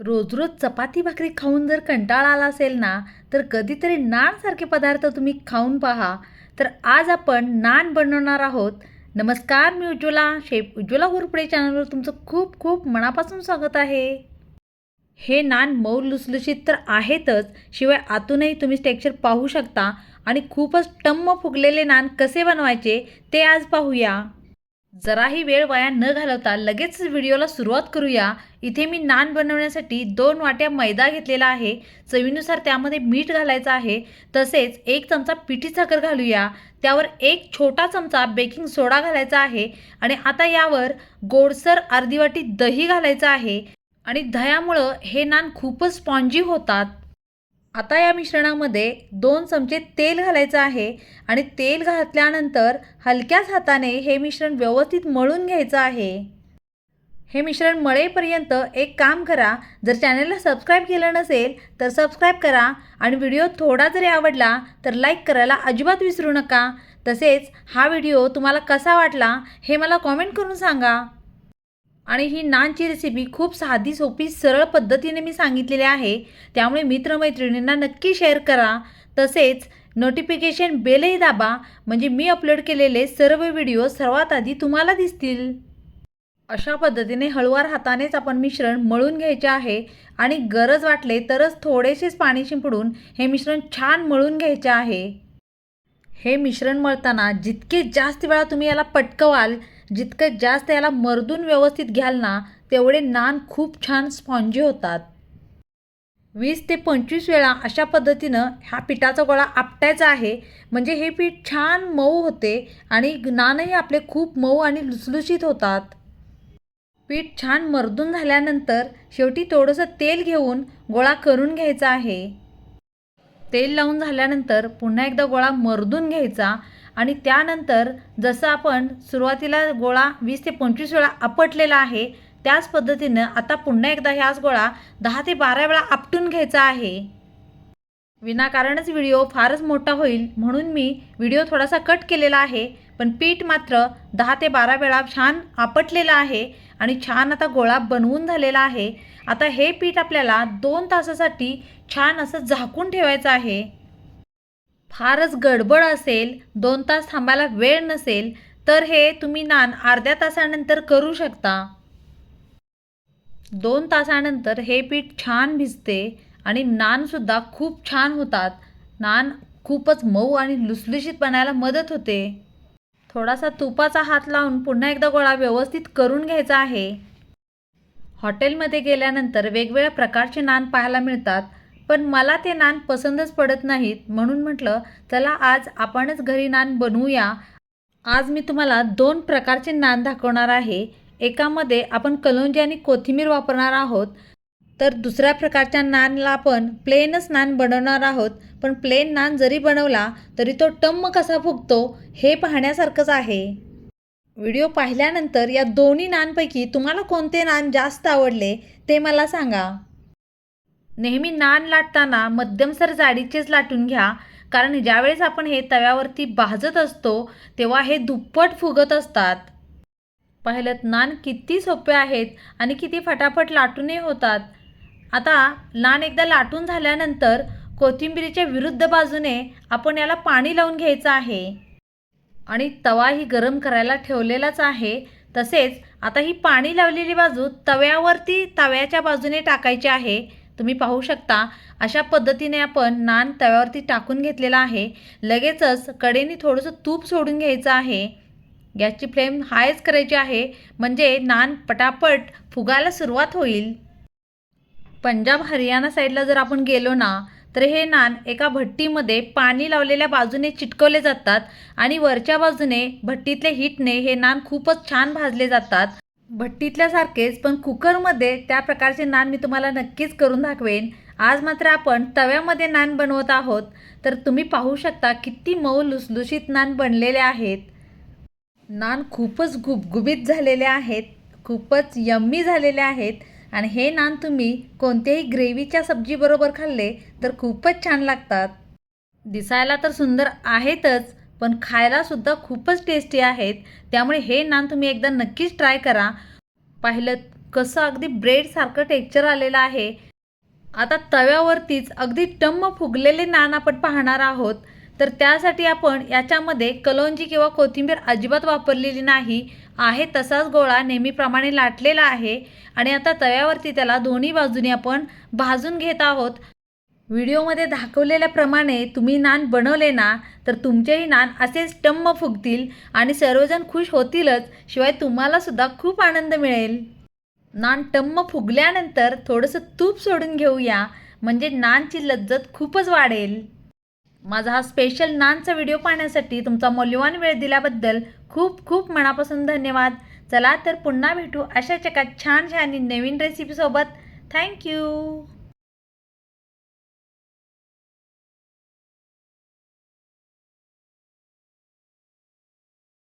रोज रोज चपाती भाकरी खाऊन जर कंटाळा आला असेल ना तर कधीतरी नानसारखे पदार्थ तुम्ही खाऊन पहा. तर आज आपण नान बनवणार आहोत. नमस्कार मी उज्ज्वला. शेफ उज्ज्वला गुरपुडे चॅनलवर तुमचं खूप खूप मनापासून स्वागत आहे. हे नान मऊ लुसलुशीत तर आहेतच शिवाय आतूनही तुम्ही टेक्स्चर पाहू शकता आणि खूपच टम्म फुगलेले नान कसे बनवायचे ते आज पाहूया. जराही वेळ वाया न घालवता लगेच व्हिडिओला सुरुवात करूया. इथे मी नान बनवण्यासाठी दोन वाट्या मैदा घेतलेला आहे. चवीनुसार त्यामध्ये मीठ घालायचं आहे. तसेच एक चमचा पिठी साखर घालूया. त्यावर एक छोटा चमचा बेकिंग सोडा घालायचा आहे. आणि आता यावर गोडसर अर्धी वाटी दही घालायचं आहे. आणि दह्यामुळं हे नान खूपच स्पॉन्जी होतात. आता या मिश्रणामध्ये दोन चमचे तेल घालायचं आहे. आणि तेल घातल्यानंतर हलक्याच हाताने हे मिश्रण व्यवस्थित मळून घ्यायचं आहे. हे मिश्रण मळेपर्यंत एक काम करा जर चॅनलला सबस्क्राईब केलं नसेल तर सबस्क्राईब करा आणि व्हिडिओ थोडा जरी आवडला तर लाईक करायला अजिबात विसरू नका. तसेच हा व्हिडिओ तुम्हाला कसा वाटला हे मला कॉमेंट करून सांगा. आणि ही नानची रेसिपी खूप साधी सोपी सरळ पद्धतीने मी सांगितलेली आहे. त्यामुळे मित्रमैत्रिणींना नक्की शेअर करा. तसेच नोटिफिकेशन बेलही दाबा म्हणजे मी अपलोड केलेले सर्व व्हिडिओ सर्वात आधी तुम्हाला दिसतील. अशा पद्धतीने हळुवार हातानेच आपण मिश्रण मळून घ्यायचे आहे आणि गरज वाटले तरच थोडेसेच पाणी शिंपडून हे मिश्रण छान मळून घ्यायचे आहे. हे मिश्रण मळताना जितके जास्त वेळा तुम्ही याला पटकवाल जितकं जास्त याला मर्दून व्यवस्थित घ्याल ना तेवढे नान खूप छान स्पॉन्जी होतात. वीस ते पंचवीस वेळा अशा पद्धतीनं हा पिठाचा गोळा आपटायचा आहे. म्हणजे हे पीठ छान मऊ होते आणि नानही आपले खूप मऊ आणि लुसलुशीत होतात. पीठ छान मर्दून झाल्यानंतर शेवटी थोडंसं तेल घेऊन गोळा करून घ्यायचा आहे. तेल लावून झाल्यानंतर पुन्हा एकदा गोळा मर्दून घ्यायचा आणि त्यानंतर जसं आपण सुरुवातीला गोळा वीस ते पंचवीस वेळा आपटलेला आहे त्याच पद्धतीनं आता पुन्हा एकदा ह्याच गोळा दहा ते बारा वेळा आपटून घ्यायचा आहे. विनाकारणच व्हिडिओ फारच मोठा होईल म्हणून मी व्हिडिओ थोडासा कट केलेला आहे पण पीठ मात्र दहा ते बारा वेळा छान आपटलेलं आहे आणि छान आता गोळा बनवून झालेला आहे. आता हे पीठ आपल्याला दोन तासासाठी छान असं झाकून ठेवायचं आहे. फारच गडबड असेल दोन तास थांबायला वेळ नसेल तर हे तुम्ही नान अर्ध्या तासानंतर करू शकता. दोन तासानंतर हे पीठ छान भिजते आणि नानसुद्धा खूप छान होतात. नान खूपच मऊ आणि लुसलुशीत बनायला मदत होते. थोडासा तुपाचा हात लावून पुन्हा एकदा गोळा व्यवस्थित करून घ्यायचा आहे. हॉटेलमध्ये गेल्यानंतर वेगवेगळ्या प्रकारचे नान पाहायला मिळतात पण मला ते नान पसंतच पडत नाहीत म्हणून म्हटलं चला आज आपणच घरी नान बनवूया. आज मी तुम्हाला दोन प्रकारचे नान दाखवणार आहे. एकामध्ये आपण कलोंजी आणि कोथिंबीर वापरणार आहोत. तर दुसऱ्या प्रकारच्या नानला आपण प्लेनच नान बनवणार आहोत. पण प्लेन नान जरी बनवला तरी तो टम्म कसा फुगतो हे पाहण्यासारखंच आहे. व्हिडिओ पाहिल्यानंतर या दोन्ही नानपैकी तुम्हाला कोणते नान जास्त आवडले ते मला सांगा. नेहमी नान लाटताना मध्यमसर जाडीचेच लाटून घ्या कारण ज्यावेळेस आपण हे तव्यावरती भाजत असतो तेव्हा हे दुप्पट फुगत असतात. पाहिलं नान किती सोपे आहेत आणि किती फटाफट लाटूनही होतात. आता लहान एकदा लाटून झाल्यानंतर कोथिंबिरीच्या विरुद्ध बाजूने आपण याला पाणी लावून घ्यायचं आहे. आणि तवाही गरम करायला ठेवलेलाच आहे. तसेच आता ही पाणी लावलेली बाजू तव्यावरती तव्याच्या बाजूने टाकायची आहे. तुम्ही पाहू शकता अशा पद्धतीने आपण नान तव्यावरती टाकून घेतलेला आहे. लगेचच कडेने थोडंसं तूप सोडून घ्यायचं आहे. गॅसची फ्लेम हायच करायची आहे. म्हणजे नान पटापट फुगायला सुरुवात होईल. पंजाब हरियाणा साईडला जर आपण गेलो ना तर हे नान एका भट्टीमध्ये पाणी लावलेल्या बाजूने चिटकवले जातात आणि वरच्या बाजूने भट्टीतले हिटने हे नान खूपच छान भाजले जातात. भट्टीतल्यासारखेच पण कुकरमध्ये त्या प्रकारचे नान मी तुम्हाला नक्कीच करून दाखवेन. आज मात्र आपण तव्यामध्ये नान बनवत आहोत तर तुम्ही पाहू शकता किती मऊ लुसलुशीत नान बनलेले आहेत. नान खूपच गुबगुबीत झालेले आहेत खूपच यम्मी झालेले आहेत. आणि हे नान तुम्ही कोणत्याही ग्रेव्हीच्या सब्जीबरोबर खाल्ले तर खूपच छान लागतात. दिसायला तर सुंदर आहेतच पण खायलासुद्धा खूपच टेस्टी आहेत. त्यामुळे हे नान तुम्ही एकदा नक्कीच ट्राय करा. पाहिलं कसं अगदी ब्रेडसारखं टेक्चर आलेलं आहे. आता तव्यावरतीच अगदी टम्म फुगलेले नान आपण पाहणार आहोत. तर त्यासाठी आपण याच्यामध्ये कलोंजी किंवा कोथिंबीर अजिबात वापरलेली नाही. आहे तसाच गोळा नेहमीप्रमाणे लाटलेला आहे आणि आता तव्यावरती त्याला दोन्ही बाजूनी आपण भाजून घेत आहोत. व्हिडिओमध्ये दाखवलेल्याप्रमाणे तुम्ही नान बनवले ना तर तुमचेही नान असेच टम्म फुगतील आणि सर्वजण खुश होतीलच शिवाय तुम्हालासुद्धा खूप आनंद मिळेल. नान टम्म फुगल्यानंतर थोडंसं तूप सोडून घेऊया म्हणजे नानची लज्जत खूपच वाढेल. माझा हा स्पेशल नानचा व्हिडिओ पाहण्यासाठी तुमचा मौल्यवान वेळ दिल्याबद्दल खूप खूप मनापासून धन्यवाद. चला तर पुन्हा भेटू अशाच एका छान छान नवीन रेसिपीसोबत थँक्यू